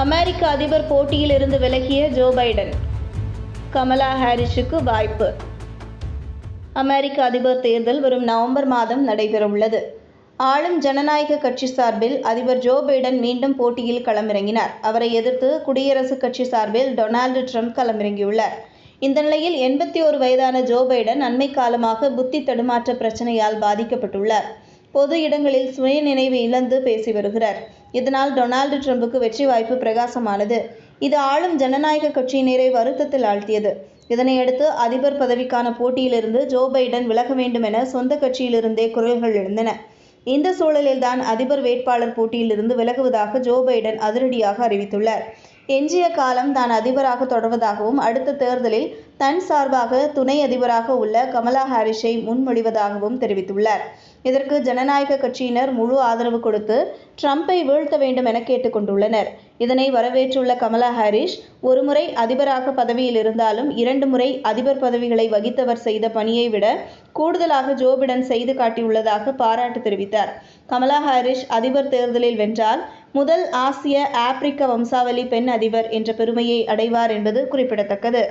அமெரிக்க அதிபர் போட்டியிலிருந்து விலகிய ஜோ பைடன் கமலா ஹாரிஸுக்கு வாய்ப்பு. அமெரிக்க அதிபர் தேர்தல் வரும் நவம்பர் மாதம் நடைபெறவுள்ளது. ஆளும் ஜனநாயக கட்சி சார்பில் அதிபர் ஜோ பைடன் மீண்டும் போட்டியில் களமிறங்கினார். அவரை எதிர்த்து குடியரசுக் கட்சி சார்பில் டொனால்டு ட்ரம்ப் களமிறங்கியுள்ளார். இந்த நிலையில் எண்பத்தி ஒரு வயதான ஜோ பைடன் அண்மை காலமாக புத்தி தடுமாற்ற பிரச்சனையால் பாதிக்கப்பட்டுள்ளார். பொது இடங்களில் சுய நினைவு இழந்து பேசி வருகிறார். இதனால் டொனால்டு ட்ரம்புக்கு வெற்றி வாய்ப்பு பிரகாசமானது. இது ஆளும் ஜனநாயக கட்சியினரை வருத்தத்தில் ஆழ்த்தியது. இதனையடுத்து அதிபர் பதவிக்கான போட்டியிலிருந்து ஜோ பைடன் விலக வேண்டும் என சொந்த கட்சியிலிருந்தே குரல்கள் எழுந்தன. இந்த சூழலில்தான் அதிபர் வேட்பாளர் போட்டியிலிருந்து விலகுவதாக ஜோ பைடன் அதிரடியாக அறிவித்துள்ளார். எஞ்சிய காலம் தான் அதிபராக தொடர்வதாகவும் அடுத்த தேர்தலில் தன் சார்பாக துணை அதிபராக உள்ள கமலா ஹாரிஸை முன்மொழிவதாகவும் தெரிவித்துள்ளார். இதற்கு ஜனநாயக கட்சியினர் முழு ஆதரவு கொடுத்து ட்ரம்ப்பை வீழ்த்த வேண்டும் என கேட்டுக்கொண்டுள்ளனர் இதனை வரவேற்றுள்ள கமலா ஹாரிஸ் ஒருமுறை அதிபராக பதவியில் இருந்தாலும் இரண்டு முறை அதிபர் பதவிகளை வகித்தவர் செய்த பணியை விட கூடுதலாக ஜோ பிடன் செய்து காட்டியுள்ளதாக பாராட்டு தெரிவித்தார். கமலா ஹாரிஸ் அதிபர் தேர்தலில் வென்றால் முதல் ஆசிய ஆப்பிரிக்க வம்சாவளி பெண் அதிபர் என்ற பெருமையை அடைவார் என்பது குறிப்பிடத்தக்கது.